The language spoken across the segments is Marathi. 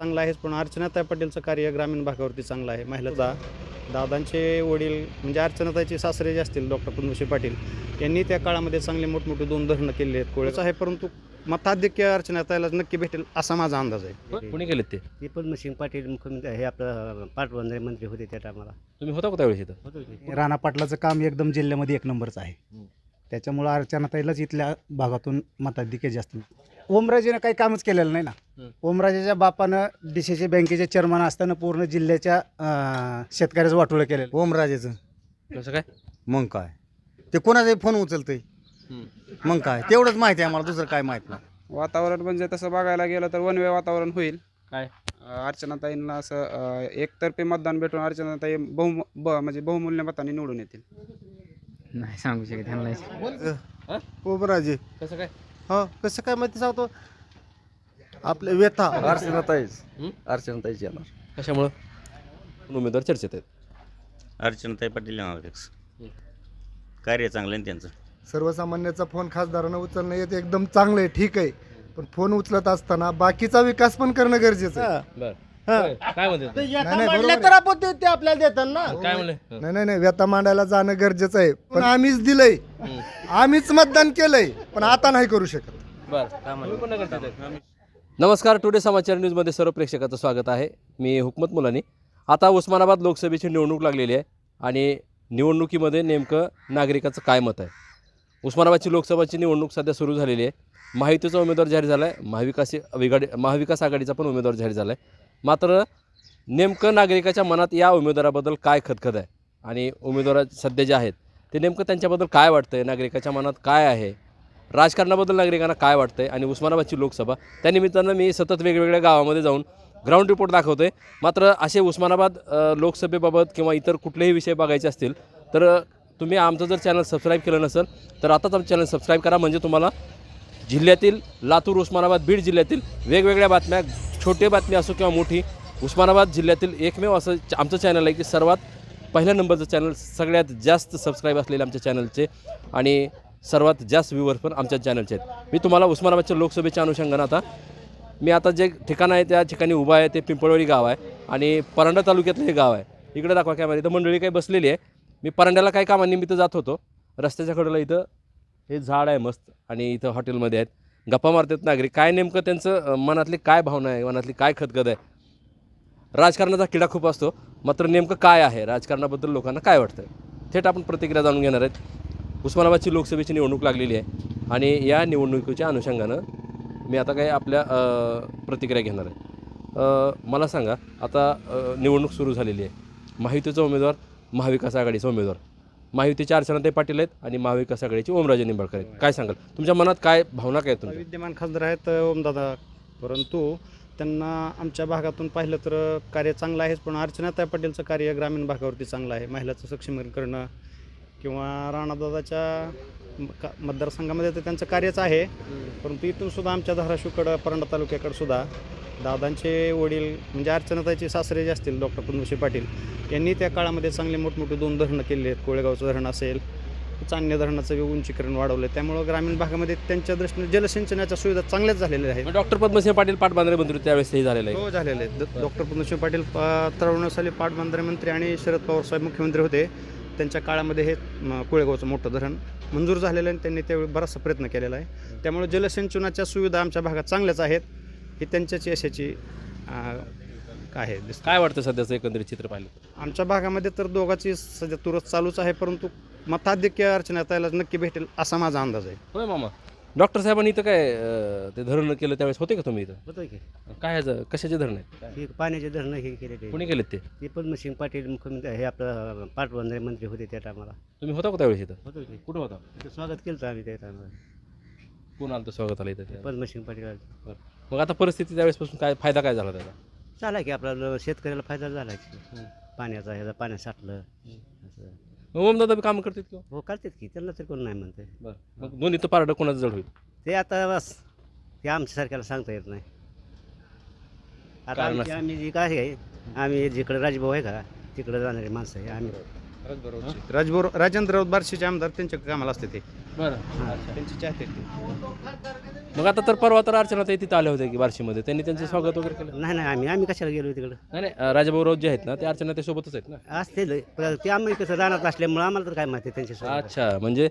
चांगला आहेच पण अर्चनाताई पटेलचं कार्य ग्रामीण भागावरती चांगलं आहे. महिलाचा दादांचे वडील म्हणजे अर्चनाताईचे सासरे जे असतील डॉक्टर पद्मश्री पाटील यांनी त्या काळामध्ये चांगले मोठमोठे दोन धरणं केले आहेत कोळ्याचं आहे परंतु मताधिक्य अर्चनाताईला नक्की भेटेल असा माझा अंदाज आहे. कुणी केलेत ते? ते पद्मसिंग पाटील मुख्यमंत्री हे आपलं पाटबंधारे मंत्री होते त्या टायमाला. तुम्ही होता का त्यावेळेस इथं? राणा पाटलाचं काम एकदम जिल्ह्यामध्ये एक नंबरचं आहे. त्याच्यामुळं अर्चनाताईलाच इथल्या भागातून मताधिक्य जास्त. ओमराजेनं काही कामच केलेलं नाही ना. ओमराजेच्या बापानं डी सी सी बँकेचे चेअरमन असताना पूर्ण जिल्ह्याच्या अं, शेतकऱ्याचं वाटोळं केलेलं. ओमराजेचं. कसं काय? मग काय? ते कोणाचाही फोन उचलतंय. मग काय? तेवढंच माहिती आहे आम्हाला दुसरं काय माहीत नाही. वातावरण म्हणजे तसं बघायला गेलं तर वन वे वातावरण होईल. काय? अं, अर्चनाताईंना असं अं, एकतर्फी मतदान भेटून अर्चनाताई बहु ब म्हणजे बहुमूल्य मतांनी निवडून येतील. नाही सांगू शकत ओमराजे. कसं काय? हो कसं काय माहिती सांगतो? आपले व्यथा. अर्चनाताईच. हं? अर्चनाताईच येणार. कशामुळं? उमेदवार चर्चेत आहेत. अर्चनाताई पाटील येणार फिक्स कार्य चांगलं आहे ना त्यांचं? सर्वसामान्याचा फोन खासदारानं उचलणं येत एकदम चांगलं आहे ठीक आहे. पण फोन उचलत असताना बाकीचा विकास पण करणं गरजेचं आहे. बर. काय म्हणते नाही, नाही, बरोबर आहे. आपण ते ते आपल्याला देतात ना. काय म्हणले? हं. नाही नाही नाही व्यथा मांडायला जाणं गरजेचं आहे. पण आम्हीच दिलंय. आम्हीच मतदान केलंय पण आता नाही करू शकत? नमस्कार टुडे समाचार न्यूजमध्ये सर्व प्रेक्षकाचं स्वागत आहे. मी हुकमत मुलानी. आता उस्मानाबाद लोकसभेची निवडणूक लागलेली आहे आणि निवडणुकीमध्ये नेमकं नागरिकाचं काय मत आहे? उस्मानाबादची लोकसभाची निवडणूक सध्या सुरू झालेली आहे. महायुतीचा उमेदवार जाहीर झाला आहे महाविकास आघाडी महाविकास आघाडीचा पण उमेदवार जाहीर झाला आहे मात्र नेमकं नागरिकाच्या मनात या उमेदवाराबद्दल काय खतखत आहे? आणि उमेदवार सध्या जे आहेत ते नेमकं त्यांच्याबद्दल काय वाटतं आहे नागरिकाच्या मनात काय आहे? राजकारणाबद्दल नागरिकांना काय वाटतं आहे आणि उस्मानाबादची लोकसभा त्यानिमित्तानं मी सतत वेगवेगळ्या गावामध्ये जाऊन ग्राउंड रिपोर्ट दाखवतो आहे मात्र असे उस्मानाबाद लोकसभेबाबत किंवा इतर कुठलेही विषय बघायचे असतील तर तुम्ही आमचं जर चॅनल सबस्क्राईब केलं नसेल तर आताच आमचं चॅनल सबस्क्राईब करा. म्हणजे तुम्हाला जिल्ह्यातील लातूर उस्मानाबाद बीड जिल्ह्यातील वेगवेगळ्या बातम्या छोटी बातमी असो किंवा मोठी उस्मानाबाद जिल्ह्यातील एकमेव असं आमचं चॅनल आहे की सर्वात पहिल्या नंबरचं चॅनल सगळ्यात जास्त सबस्क्राईब असलेले आमच्या चॅनलचे आणि सर्वात जास्त व्ह्यूवर्स पण आमच्या चॅनलचे आहेत. मी तुम्हाला उस्मानाबादच्या लोकसभेच्या अनुषंगानं आता मी आता जे ठिकाण आहे त्या ठिकाणी उभा आहे ते पिंपळवाडी गाव आहे आणि परांडा तालुक्यातलं हे गाव आहे. इकडे दाखवा कॅमेरा इथं मंडळी काही बसलेली आहे. मी परांड्याला काही कामानिमित्त जात होतो. रस्त्याच्या कडेला इथं हे झाड आहे मस्त आणि इथं हॉटेलमध्ये आहेत. गप्पा मारतात नागरिक. काय नेमकं त्यांचं मनातली काय भावना आहे मनातली काय खतखत आहे? राजकारणाचा किडा खूप असतो. मात्र नेमकं काय आहे? राजकारणाबद्दल लोकांना काय वाटतं थेट आपण प्रतिक्रिया जाणून घेणार आहेत. उस्मानाबादची लोकसभेची निवडणूक लागलेली आहे आणि या निवडणुकीच्या अनुषंगानं मी आता काही आपल्या प्रतिक्रिया घेणार आहे. मला सांगा आता निवडणूक सुरू झालेली आहे. माहितीचा उमेदवार महाविकास आघाडीचा उमेदवार. महायुतीचे अर्चनाताई पाटील आहेत आणि महाविकास आघाडीचे ओमराजे निंबाळकर आहेत. काय सांगाल? तुमच्या मनात काय भावना काय आहेत विद्यमान खासदार आहेत ओमदादा. परंतु त्यांना आमच्या भागातून पाहिलं तर कार्य चांगलं आहेच पण अर्चनाताई पाटीलचं कार्य ग्रामीण भागावरती चांगलं आहे. महिलाचं सक्षमीकरण करणं किंवा राणादादाच्या का- मतदारसंघामध्ये तर त्यांचं कार्यच आहे. परंतु इथून सुद्धा आमच्या धाराशिवकडं परांडा तालुक्याकडं सुद्धा दादांचे वडील म्हणजे अर्चनाताईचे सासरे जे असतील डॉक्टर पद्मश्री पाटील यांनी त्या काळामध्ये चांगले मोठमोठे दोन धरणं केले आहेत. कोळेगावचं धरण असेल चांगल्या धरणाचं उंचीकरण वाढवलं त्यामुळं ग्रामीण भागामध्ये त्यांच्या दृष्टीने जलसिंचनाच्या सुविधा चांगल्याच झालेल्या आहेत. डॉक्टर पद्मसिंह पाटील पाटबांधरे मंत्री त्यावेळेस हे झालेलं आहे. हो झालेले आहेत. डॉक्टर पद्मश्री पाटील त्र्याण्णव साली पाटबंधारे मंत्री आणि शरद पवार साहेब मुख्यमंत्री होते. त्यांच्या काळामध्ये हे कोळेगावचं मोठं धरण मंजूर झालेलं आहे आणि त्यांनी त्यावेळी बराचसा प्रयत्न केलेला आहे. त्यामुळे जलसिंचनाच्या सुविधा आमच्या भागात चांगल्याच आहेत ही त्यांच्याच यशाची आहे काय वाटतं सध्याचं एकंदरीत चित्र पाहिलं? आमच्या भागामध्ये तर दोघांची सध्या तुरस चालूच आहे परंतु मताधिक्य अर्चनाताईला नक्की भेटेल असा माझा अंदाज आहे. होय मामा. डॉक्टर साहेबांनी इथं काय अं, ते धरण केलं त्यावेळेस होते का तुम्ही इथं? होतो की. काय ह्याचं कशाचे धरण आहेत? हे पाण्याचे धरणं हे केले ते कोणी केलेत ते? ते पद्मसिंग पाटील मुख्यमंत्री हे आपलं पाटबंधारे मंत्री होते त्या टायमाला तुम्ही होता का त्यावेळेस इथं? होतो की. कुठं होता? तिथं स्वागत केलं होतं आम्ही त्या टायमाला कोण आलं होतं स्वागत आलं इथं? पद्मसिंग पाटील मग आता परिस्थिती त्यावेळेसपासून काय फायदा काय झाला त्याचा? झाला की आपल्याला शेतकऱ्याला फायदा झाला की. पाण्याचा ह्याचा पाण्यात साठलं. असं. ओमदादा बी कामं करतात किंवा हो करतात की. त्यांना तरी कोण नाही म्हणते बरं. मग दोन्ही तर पारडं कोणाचं जड होईल? ते आता बस ते आमच्यासारख्याला सांगता येत नाही. आता कारण आमची असं. आम्ही जी काय आहे आम्ही जिकडे राजभाऊ आहे का तिकडे जाणारी माणसं आहे आम्ही. राजभर राजेंद्र राऊत बार्शीचे आमदार त्यांच्या कामाला असते ते. बरं. त्यांची चाहते ते. मग आता तर परवा तर अर्चना ताई तिथं आल्या होत्या की बार्शीमध्ये. त्यांनी त्यांचं स्वागत वगैरे केलं? नाही नाही आम्ही आम्ही कशाला गेलो तिकडं? नाही नाही अं, राजाभाऊ राऊत जे आहेत ना ते अर्चना ते सोबतच आहेत ना? असते ते आम्ही कसं रानात असल्यामुळं आम्हाला तर काय माहिती त्यांच्या अच्छा म्हणजे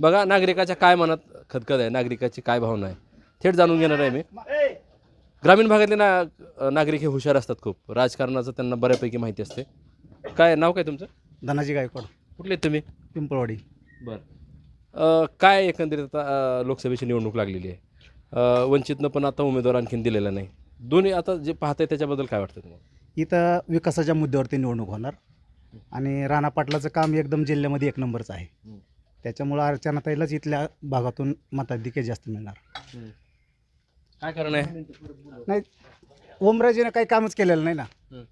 बघा नागरिकाच्या काय मनात खदखद आहे नागरिकाची काय भावना आहे? थेट जाणून घेणार आहे मी. ग्रामीण भागातले ना नागरिक हे हुशार असतात खूप. राजकारणाचं त्यांना बऱ्यापैकी माहिती असते. काय नाव काय तुमचं? धनाजी गायकवाड. कुठले आहेत तुम्ही? पिंपळवाडी. बरं. काय एकंदरीत आता अं, लोकसभेची निवडणूक लागलेली आहे? अं, वंचितनं पण आता उमेदवार आणखीन दिलेला नाही. दोन्ही आता जे पाहताय त्याच्याबद्दल काय वाटतं तुम्हाला? इथं विकासाच्या मुद्द्यावरती निवडणूक होणार. आणि राणा पाटलाचं काम एकदम जिल्ह्यामध्ये एक नंबरचं आहे. हं. त्याच्यामुळं अर्चनाताईलाच इथल्या भागातून मताधिक्य जास्त मिळणार. काय कारण आहे? नाही ओमराजेनं काही कामच केलेलं नाही ना.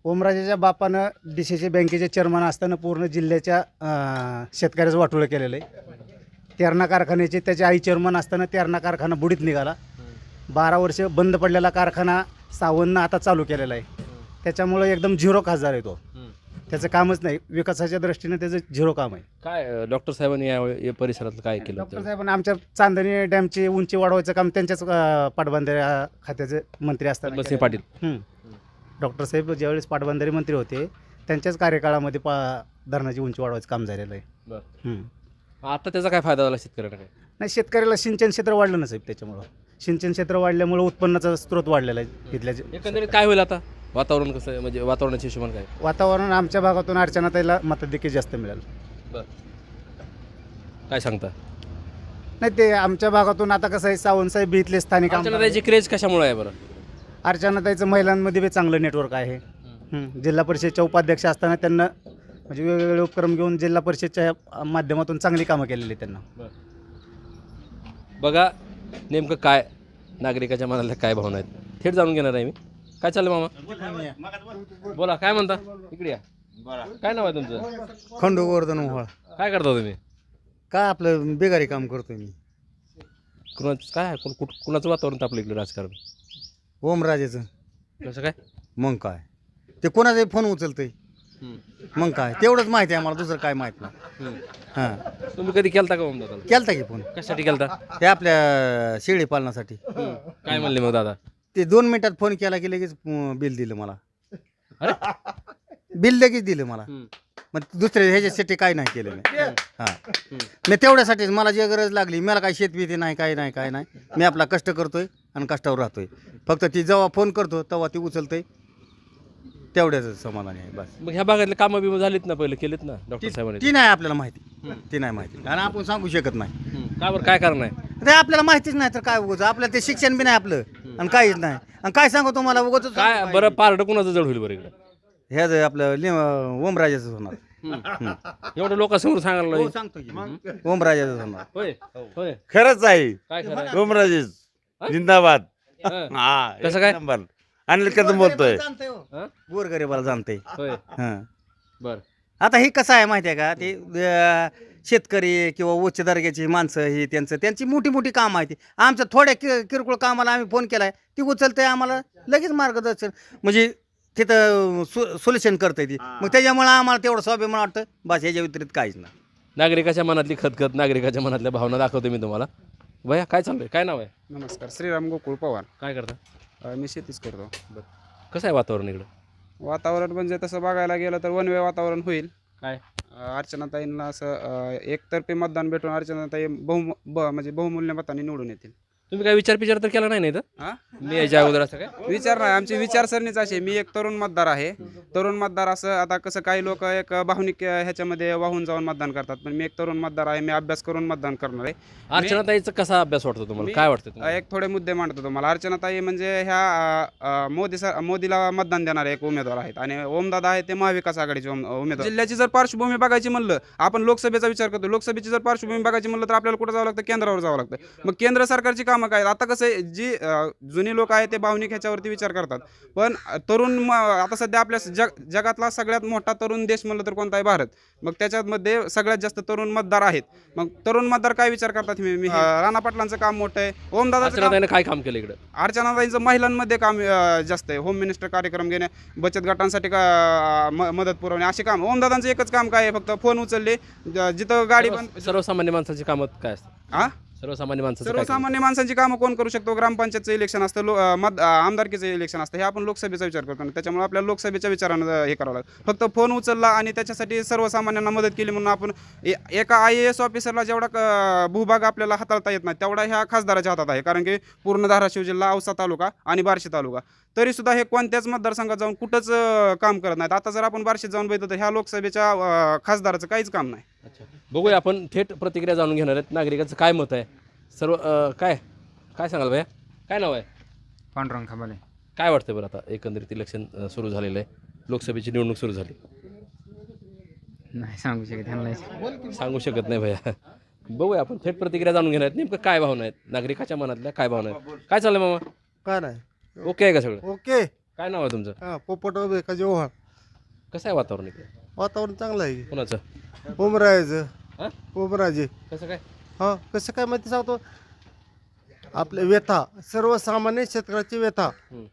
ओमराजेच्या बापानं डी सी सी बँकेचे चेअरमन असताना पूर्ण जिल्ह्याच्या अं, शेतकऱ्याचं वाटोळं केलेलं आहे. तेरणा कारखान्याचे त्याचे आई चेअरमन असताना तेरणा कारखाना बुडीत निघाला. बारा वर्ष बंद पडलेला कारखाना सावंतनं आता चालू केलेला आहे. त्याच्यामुळं एकदम झिरो खासदार आहे तो. त्याचं कामच नाही विकासाच्या दृष्टीने त्याचं झिरो काम आहे काय डॉक्टर साहेबांनी या या परिसरात काय केलं डॉक्टर होतं साहेबांना आमच्या चांदणी डॅमची उंची वाढवायचं काम त्यांच्याच अं, पाटबंधारे खात्याचे मंत्री असताना पद्मसिंह केलेलं पाटील. हं. डॉक्टर साहेब ज्यावेळेस पाटबंधारे मंत्री होते त्यांच्याच कार्यकाळामध्ये पा धरणाची उंची वाढवायचं काम झालेलं आहे बरं. हं. आता त्याचा काय फायदा झाला शेतकऱ्यांना काय नाही शेतकऱ्याला सिंचन क्षेत्र वाढलं ना साहेब त्याच्यामुळं सिंचन क्षेत्र वाढल्यामुळं उत्पन्नाचा स्रोत वाढलेला आहे इथल्या जे- एकंदरीत काय होईल आता वातावरण कसं आहे? म्हणजे वातावरणाच्या हिशोबाने काय? वातावरण आमच्या भागातून अर्चनाताईला मताधिक्य जास्त मिळेल. काय सांगता? नाही ते आमच्या भागातून आता कसं आहे सावंतसाहेब इथले स्थानिक आमदार. त्याची क्रेज कशामुळे आहे बरं? अर्चनाताईचं महिलांमध्ये बी चांगलं नेटवर्क आहे. हं. जिल्हा परिषदच्या उपाध्यक्ष असताना त्यांना म्हणजे वेगवेगळे उपक्रम घेऊन जिल्हा परिषदच्या माध्यमातून चांगली कामं केलेली आहेत त्यांना. बघा नेमकं काय नागरिकाच्या मनातल्या काय भावना आहेत? थेट जाणून घेणार आहे मी. काय चाललं मामा? बोला काय म्हणता? इकडे या. काय नाव आहे तुमचं? खंडू गोवर्धन मोहोळ. काय करता तुम्ही? काय आपलं बेगारी काम करतोय मी. कुणाचं काय? आहे? कुण- कुठ- कुणाचं वातावरण तापलं इकडे राजकारण? ओमराजेचं. कसं काय? मग काय? ते कोणाचाही फोन उचलतंय. मग काय? तेवढंच माहिती आहे मला दुसरं काय माहीत नाही. हां. तुम्ही कधी केलता का दादा केलता की फोन. कशासाठी केलता? ते आपल्या शेळी पालनासाठी. काय म्हणले मग दादा? ते दोन मिनिटात फोन केला की लगेच बिल दिलं मला. बिल लगेच दिलं मला. मग दुसऱ्या ह्याच्यासाठी काय नाही केलं मी. हां. मी तेवढ्यासाठीच मला जी गरज लागली मला काही शेतबीती नाही काय नाही काय नाही. मी आपला कष्ट करतोय आणि कष्टावर राहतोय. फक्त ती जेव्हा फोन करतो तेव्हा ती उचलतोय. तेवढ्याच समाधान आहे बस. मग ह्या भागातले कामं बिमं झालीत ना पहिले? केलेत ना डॉक्टर साहेबांनी? ती नाही आपल्याला माहिती. ती नाही माहिती. आणि आपण सांगू शकत नाही. का बरं? काय कारण आहे? ते आपल्याला माहितीच नाही तर काय उगच. आपल्याला ते शिक्षण बी नाही आपलं. आणि काहीच नाही. आणि काय सांगू तुम्हाला? उगच काय बरं पारडं कुणाचं जड होईल बरं इकडे? ह्याच आपलं लि- ओमराजाचं होणार. एवढं लोकांसमोर सांगायला हो लागले. सांगतो की. ओमराजाचं होणार. होय होय. खरंच आहे. काय खरं आहे? ओमराजेश हा? जिंदाबाद. हं. हा कसं एक काय? नंबर. अनिल कदम बोलतोय? हं? गोरगरीबाला जाणतंय. होय. हां. बर. आता हे कसं आहे माहिती आहे का? ते अं, शेतकरी किंवा उच्च दर्जाची माणसं ही त्यांचं त्यांची मोठी मोठी कामं आहेत. ती. आमचं थोड्या कि किरकोळ कामाला आम्ही फोन केलाय. ती उचलते आम्हाला लगेच मार्गदर्शन. म्हणजे तिथं सोल्युशन करते ती. मग त्याच्यामुळे आम्हाला तेवढं स्वाभिमान वाटतं. बस ह्याच्या व्यतिरिक्त काहीच नाही. नागरिकाच्या मनातली खतखत नागरिकाच्या मनातल्या भावना दाखवतो मी तुम्हाला. भैया काय चाललंय? काय नाव आहे? नमस्कार श्रीराम गोकुळ पवार. काय करता? अ, मी शेतीच करतो. कसं आहे वातावरण इकडं? वातावरण म्हणजे तसं बघायला गेलं तर वन वे वातावरण होईल. काय? अर्चनाताईंना असं एकतर्फी मतदान भेटून अर्चनाताई बहु ब म्हणजे बहुमूल्य मताने निवडून येतील. तुम्ही काय विचार पिचार तर केला नाही ना इथं? हा? मी याच्या अगोदर असं काय? विचार नाही आमची विचारसरणीच अशी आहे. मी एक तरुण मतदार आहे. तरुण मतदार असं आता कसं काही लोक एक भावनिक ह्याच्यामध्ये वाहून जाऊन मतदान करतात. पण मी एक तरुण मतदार आहे मी अभ्यास करून मतदान करणार आहे. अर्चनाताईचा कसा अभ्यास वाटतो तुम्हाला? काय वाटतं तुम्हाला? एक थोडे मुद्दे मांडतो तुम्हाला. अर्चनाताई म्हणजे ह्या अ, अ, मोदी सर मोदीला मतदान देणारे एक उमेदवार आहेत. आणि ओमदादा आहे ते महाविकास आघाडीचे उम- उमेदवार. जिल्ह्याची जर पार्श्वभूमी बघायची म्हणलं आपण लोकसभेचा विचार करतो. लोकसभेची जर पार्श्वभूमी बघायची म्हणलं तर आपल्याला कुठं जावं लागतं? केंद्रावर जावं लागतं. मग केंद्र सरकारची कामं काय आहेत? आता कसं आहे, जी जुनी लोक आहेत ते भावनिक ह्याच्यावरती विचार करतात. पण तरुण म- आता सध्या आपल्या जग जगातला सगळ्यात मोठा तरुण देश म्हणलं तर कोणता आहे? भारत. मग त्याच्यामध्ये सगळ्यात जास्त तरुण मतदार आहेत. मग तरुण मतदार काय विचार करतात मी मी- राणा पाटलांचं काम मोठं आहे. काम अर्चनाताईनं काय काम केलं इकडं? अर्चनाताईंचं महिलांमध्ये काम जास्त आहे. होम मिनिस्टर कार्यक्रम घेणे बचत गटांसाठी का मदत पुरवणे असे काम. ओमदादांचं एकच काम काय आहे? फक्त फोन उचलले जिथं गाडी पण सर्व- सर्वसामान्य माणसाची कामं काय असतात? हा सर्वसामान्य माणसाचं काय सर्वसामान्य माणसांची कामं कोण करू शकतो? ग्रामपंचायतचं इलेक्शन असतं लो अं, मत अं, आमदारकीचं इलेक्शन असतं. हे आपण लोकसभेचा विचार करतो त्याच्यामुळे आपल्याला लोकसभेच्या विचारानं अं, हे करावं लागतं. फक्त फोन उचलला आणि त्याच्यासाठी सर्वसामान्यांना मदत केली म्हणून आपण ए- एका आय एस ऑफिसरला जेवढा क- भूभाग आपल्याला हाताळता येत नाही तेवढा ह्या खासदाराच्या हातात आहे. कारण की पूर्ण धाराशिव जिल्हा औसा तालुका आणि बार्शी तालुका. तरी सुद्धा हे कोणत्याच मतदारसंघात जाऊन कुठंच अं, काम करत नाहीत. आता जर आपण बार्शीत जाऊन बघितलं तर ह्या लोकसभेच्या अं, खासदाराचं काहीच काम नाही. अच्छा. बघूया आपण थेट प्रतिक्रिया जाणून घेणार आहेत. नागरिकाचं काय मत आहे? सर्व अं, काय? काय सांगाल भैया? काय नाव आहे? पांडुरंग खाबाले काय वाटतं बरं आता? एकंदरीत इलेक्शन अं, सुरू झालेलं आहे. लोकसभेची निवडणूक सुरू झाली. नाही सांगू शकत सांगू शकत नाही भैया. बघूया आपण. थेट प्रतिक्रिया जाणून घेणार आहेत. नेमकं काय भावना आहेत? नागरिकाच्या मनातल्या काय भावना आहेत? काय चाललं मामा? काय नाही. ओके आहे का सगळं? ओके. काय नाव आहे तुमचं? हा पोपट बेकाचे कसं आहे वातावरण इकडे? वातावरण चांगलं आहे. कोणाचं? हा? ओमराजे कसं काय? हा कसं काय माहिती सांगतो? आपल्या व्यथा सर्वसामान्य शेतकऱ्याची व्यथा. हम्म.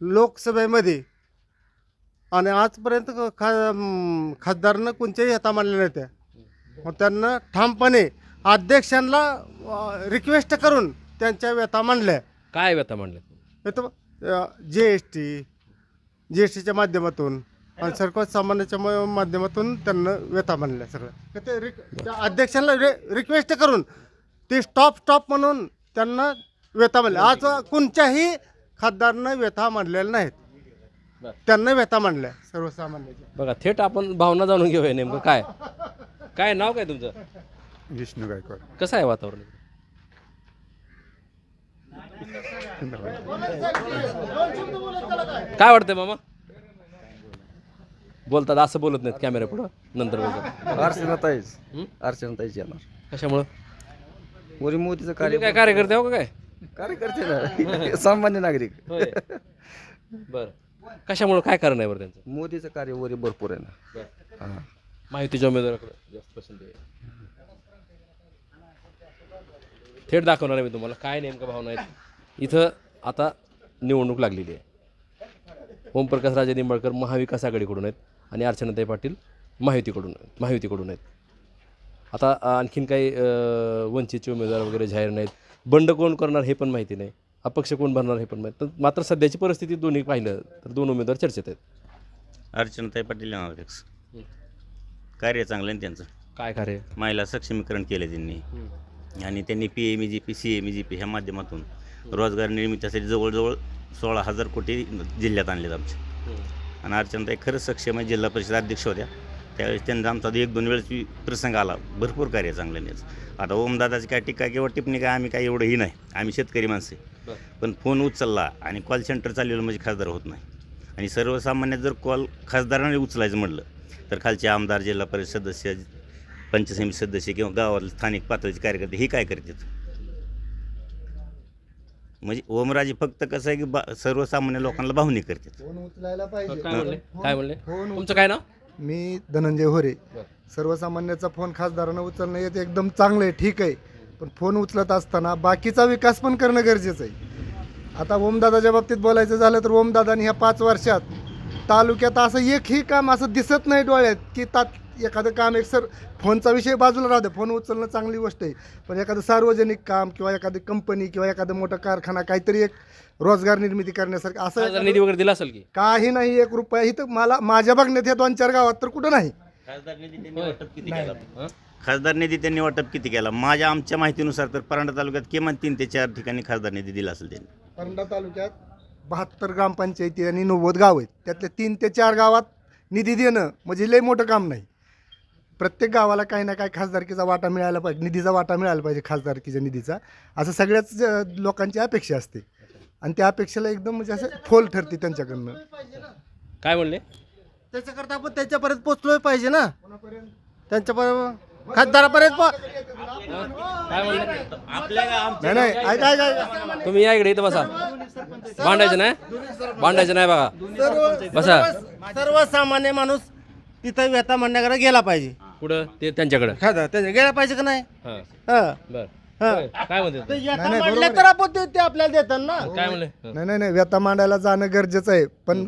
लोकसभेमध्ये आणि आजपर्यंत खा अं, खासदारनं कोणत्याही व्यथा मांडल्या नाही त्या मग त्यांना ठामपणे अध्यक्षांना रिक्वेस्ट करून त्यांच्या व्यथा मांडल्या. काय व्यथा मांडल्या? G S T G S टीच्या माध्यमातून. आणि सर्वसामान्याच्या म- माध्यमातून त्यांना व्यथा मांडल्या सगळं तर ते रिक त्या अध्यक्षांना रि रिक्वेस्ट करून ते स्टॉप स्टॉप म्हणून त्यांना व्यथा मांडल्या. आज कोणत्याही खासदारनं व्यथा मांडलेल्या नाहीत. बरं. त्यांना व्यथा मांडल्या सर्वसामान्याच्या. बघा थेट आपण भावना जाणून घेऊया नेमकं काय. काय नाव काय तुमचं? विष्णू गायकवाड. कसं आहे वातावरण? काय वाटतंय मामा? बोलतात असं बोलत नाहीत कॅमेरा पुढं. नंतर बोलतात. अर्चनाताईच? अर्चनाताईच येणार. कशामुळं? मोदी मोदीचं तुम्ही काय कार्यकर्ते हो का काय? कार्यकर्ते ना. सामान्य नागरिक. होय. बर. कशामुळं काय कारण आहे बरं त्यांचं? मोदीचं कार्य वरी भरपूर आहे ना. हां. माहितीच्या उमेदवाराकडे जास्त पसंत आहे. थेट दाखवणार आहे मी तुम्हाला. काय नेमकं भावना आहेत. इथं आता निवडणूक लागलेली आहे. ओमप्रकाश राजे निंबाळकर महाविकास आघाडीकडून आहेत. आणि अर्चनाताई पाटील महायुतीकडून महायुतीकडून आहेत. आता आणखीन काही वंचितचे उमेदवार वगैरे जाहीर नाहीत. बंड कोण करणार हे पण माहिती नाही. अपक्ष कोण भरणार हे पण माहीत तर मात्र सध्याची परिस्थिती दोन्ही पाहिलं तर दोन उमेदवार चर्चेत आहेत. अर्चनाताई पाटील फिक्स कार्य चांगलं आहे त्यांचं? काय कार्य? महिला सक्षमीकरण केलं त्यांनी. आणि त्यांनी P M E G P C M E G P ह्या माध्यमातून रोजगार निर्मितीसाठी जवळजवळ सोळा हजार कोटी जिल्ह्यात आणलेत आमच्या आणि अर्चनाताई खरंच सक्षम आहे जिल्हा परिषद अध्यक्ष होत्या. त्यावेळेस त्यांचा आमचा एक दोन वेळेस प्रसंग आला. भरपूर कार्य चांगलं आहे त्याचं आता ओमदादाची काय टीका किंवा टिप्पणी काय आम्ही काय एवढंही नाही. आम्ही शेतकरी माणसे पण फोन उचलला आणि कॉल सेंटर चाललेलं म्हणजे खासदार होत नाही. आणि सर्वसामान्य जर कॉल खासदाराने उचलायचं म्हटलं तर खालचे आमदार जिल्हा परिषद सदस्य पंचायत समिती सदस्य किंवा गावातले स्थानिक पातळीचे कार्यकर्ते हे काय करतात? म्हणजे ओमराजे फक्त कसं आहे की बा सर्वसामान्य लोकांना भावनी करतात. फोन उचलायला पाहिजे. काय म्हणले काय म्हणले फोन तुमचं काय नाव? मी धनंजय होरे. सर्वसामान्याचा फोन खासदारानं उचलणं येत एकदम चांगलं आहे ठीक आहे. पण फोन उचलत असताना बाकीचा विकास पण करणं गरजेचं आहे. आता ओमदादाच्या बाबतीत बोलायचं झालं तर ओमदादानी ह्या पाच वर्षात तालुक्यात असं एकही काम असं दिसत नाही डोळ्यात की तात एखादं काम एक सर फोनचा विषय बाजूला राहू दे. फोन उचलणं चांगली गोष्ट आहे. पण एखादं सार्वजनिक काम किंवा एखादी कंपनी किंवा एखादं मोठं कारखाना काहीतरी एक रोजगार निर्मिती करण्यासारखं असं निधी वगैरे दिला असेल की? काही नाही एक रुपया इथं मला माझ्या बघण्यात या दोन चार गावात तर कुठं नाही. खासदार निधी त्यांनी वाटप किती केला? खासदार निधी त्यांनी वाटप किती केला? माझ्या आमच्या माहितीनुसार तर परांडा तालुक्यात किमान तीन ते चार ठिकाणी खासदार निधी दिला असेल त्यांनी. परंडा तालुक्यात बहात्तर ग्रामपंचायती आणि नव्वद गाव आहेत. त्यातल्या तीन ते चार गावात निधी देणं म्हणजे लय मोठं काम नाही. प्रत्येक गावाला काही ना काही खासदारकीचा वाटा मिळायला पाहिजे निधीचा वाटा मिळायला पाहिजे खासदारकीच्या निधीचा. असं सगळ्याच लोकांची अपेक्षा असते. आणि त्या अपेक्षेला एकदम म्हणजे असं फोल ठरते त्यांच्याकडनं. काय म्हणले त्याच्याकरता आपण त्याच्यापर्यंत पोचलोय पाहिजे ना. त्यांच्यापर्यंत खासदारापर्यंत काय म्हणले नाही नाही ऐक ऐक ऐक. तुम्ही या इकडे इथं बसा. भांडायचं नाही? भांडायचं नाही बघा. बसा. सर्वसामान्य माणूस तिथं व्यथा म्हणण्याकडे गेला पाहिजे. पुढं ते त्यांच्याकडं. त्याच्या गेला पाहिजे का नाही? हां. हां. बर. हां. होय, काय म्हणते ते? तू? व्यथा नाही, मांडल्या बरोबर तर आपण ते- ते आपल्याला देतात ना काय म्हणले? हं. नाही नाही नाही व्यथा मांडायला जाणं गरजेचं आहे. पण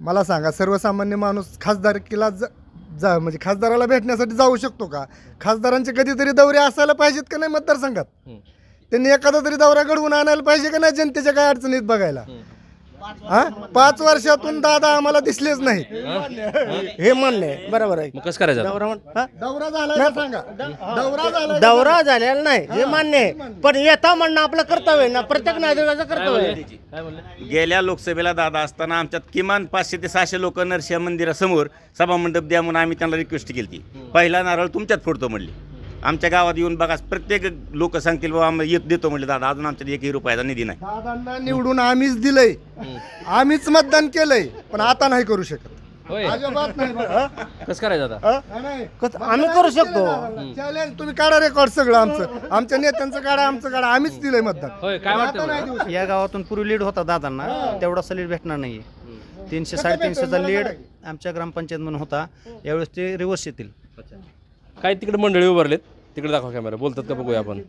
मला सांगा सर्वसामान्य माणूस खासदारकीला ज- जा म्हणजे खासदाराला भेटण्यासाठी जाऊ शकतो का? खासदारांचे कधीतरी दौरे असायला पाहिजेत का नाही मतदारसंघात. त्यांनी एखादा तरी दौरा घडवून आणायला पाहिजे का नाही जनतेच्या काय अडचणीत बघायला? हा? पाच वर्षातून दादा आम्हाला दिसलेच नाही. हे मान्य आहे. बरोबर आहे. मग कसं करायचं? आता? दौरा म्हण- हा? दौरा झाला का सांगा. दौरा झाला दौरा झालेला नाही. हे मान्य आहे. पण येता म्हणणं आपलं कर्तव्य आहे ना. प्रत्येक नागरिकाचं कर्तव्य आहे. काय म्हणले गेल्या लोकसभेला दादा असताना आमच्यात किमान पाचशे ते सहाशे लोक नरसिंह मंदिरासमोर सभामंडप द्या म्हणून आम्ही त्यांना रिक्वेस्ट केली पहिला नारळ तुमच्यात फोडतो म्हणले. आमच्या गावात येऊन बघा प्रत्येक लोक सांगतील बाबा आम्ही येत देतो म्हणले दादा अजून आमच्यात एकही रुपयाचा निधी नाही. दादांना निवडून आम्हीच दिलंय. आम्हीच मतदान केलंय पण आता नाही करू शकत. होय. अजिबात नाही बघा. कसं करायचं आता? नाही, नाही. कसं- आम्ही करू शकतो. चॅलेंज तुम्ही काढा रेकॉर्ड सगळं आमचं. आमच्या नेत्यांचं काढा आमचं काढा आम्हीच दिलंय मतदान. होय काय आता वाटतं नाही बरं? देऊ शकत. या गावातून पूर्वी लीड होता दादांना. तेवढासा लीड भेटणार नाही तीनशे साडेतीनशेचा लीड आमच्या ग्रामपंचायत म्हणून होता यावेळेस ते रिवर्स येतील. काय तिकडे मंडळी उभारलेत? तिकडे दाखवा कॅमेरा बोलतात का बघूया आपण.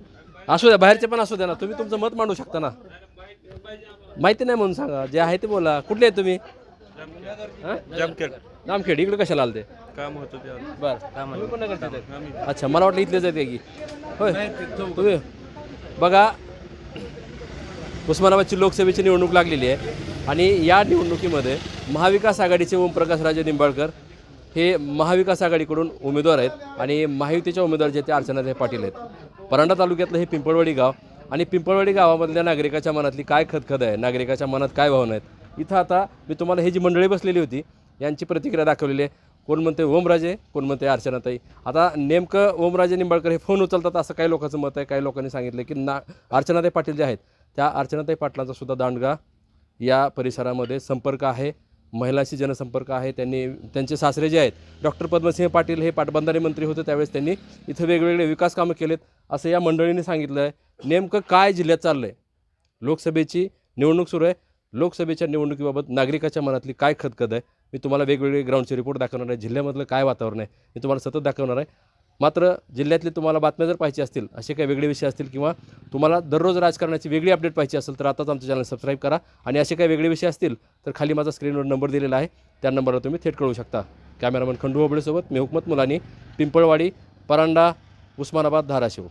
असू द्या बाहेरचे पण असू द्या ना. तुम्ही तुमचं मत मांडू शकता ना. माहिती नाही म्हणून सांगा. जे आहे ते बोला. कुठले आहेत तुम्ही? हा? जामखेड. इकडे कशाला आलते? काम होतं ते बर. तुम्ही पण आहेत? अच्छा मला वाटलं इथलेच आहेत का. की होय तुम्ही बघा उस्मानाबादची लोकसभेची निवडणूक लागलेली आहे. आणि या निवडणुकीमध्ये महाविकास आघाडीचे ओमप्रकाश राजे निंबाळकर हे महाविकास आघाडीकडून उमेदवार आहेत आणि महायुतीच्या उमेदवार जे ते अर्चनाताई पाटील आहेत. परांडा तालुक्यातलं हे पिंपळवाडी गाव आणि पिंपळवाडी गावामधल्या नागरिकाच्या मनातली काय खदखद आहे? नागरिकाच्या मनात काय भावना आहेत? इथं आता मी तुम्हाला ही जी मंडळी बसलेली होती यांची प्रतिक्रिया दाखवलेली आहे. कोण म्हणते ओमराजे कोण म्हणते अर्चनाताई? आता नेमकं ओमराजे निंबाळकर हे फोन उचलतात असं काही लोकांचं मत आहे. काही लोकांनी सांगितलं की ना अर्चनाताई पाटील जे आहेत त्या अर्चनाताई पाटलांचा सुद्धा दांडगा या परिसरामध्ये संपर्क आहे. महिलांशी जनसंपर्क आहे त्यांनी त्यांचे सासरे जे आहेत डॉक्टर पद्मसिंह पाटील हे पाटबंधारे मंत्री होते त्यावेळेस त्यांनी इथं वेगवेगळे विकास कामं केलेत असं या मंडळीने सांगितलं आहे. नेमकं काय जिल्ह्यात चाललं आहे लोकसभेची निवडणूक सुरू आहे. लोकसभेच्या निवडणुकीबाबत नागरिकाच्या मनातली काय खदखद आहे? मी तुम्हाला वेगवेगळे ग्राउंडचे रिपोर्ट दाखवणार आहे. जिल्ह्यामधलं काय वातावरण आहे? मी तुम्हाला सतत दाखवणार आहे. मात्र जिल्ह्यातले तुम्हाला बातम्या जर पाहिजे असतील असे काही वेगळे विषय असतील किंवा तुम्हाला दररोज राजकारणाची वेगळी अपडेट पाहिजे असेल तर आताच आमचं चॅनल सबस्क्राईब करा. आणि असे काही वेगळे विषय असतील तर खाली माझा स्क्रीनवर नंबर दिलेला आहे. त्या नंबरवर तुम्ही थेट कळू शकता. कॅमेरामन खंडू होबळेसोबत मी हुकमत मुलानी पिंपळवाडी परांडा उस्मानाबाद धाराशिव.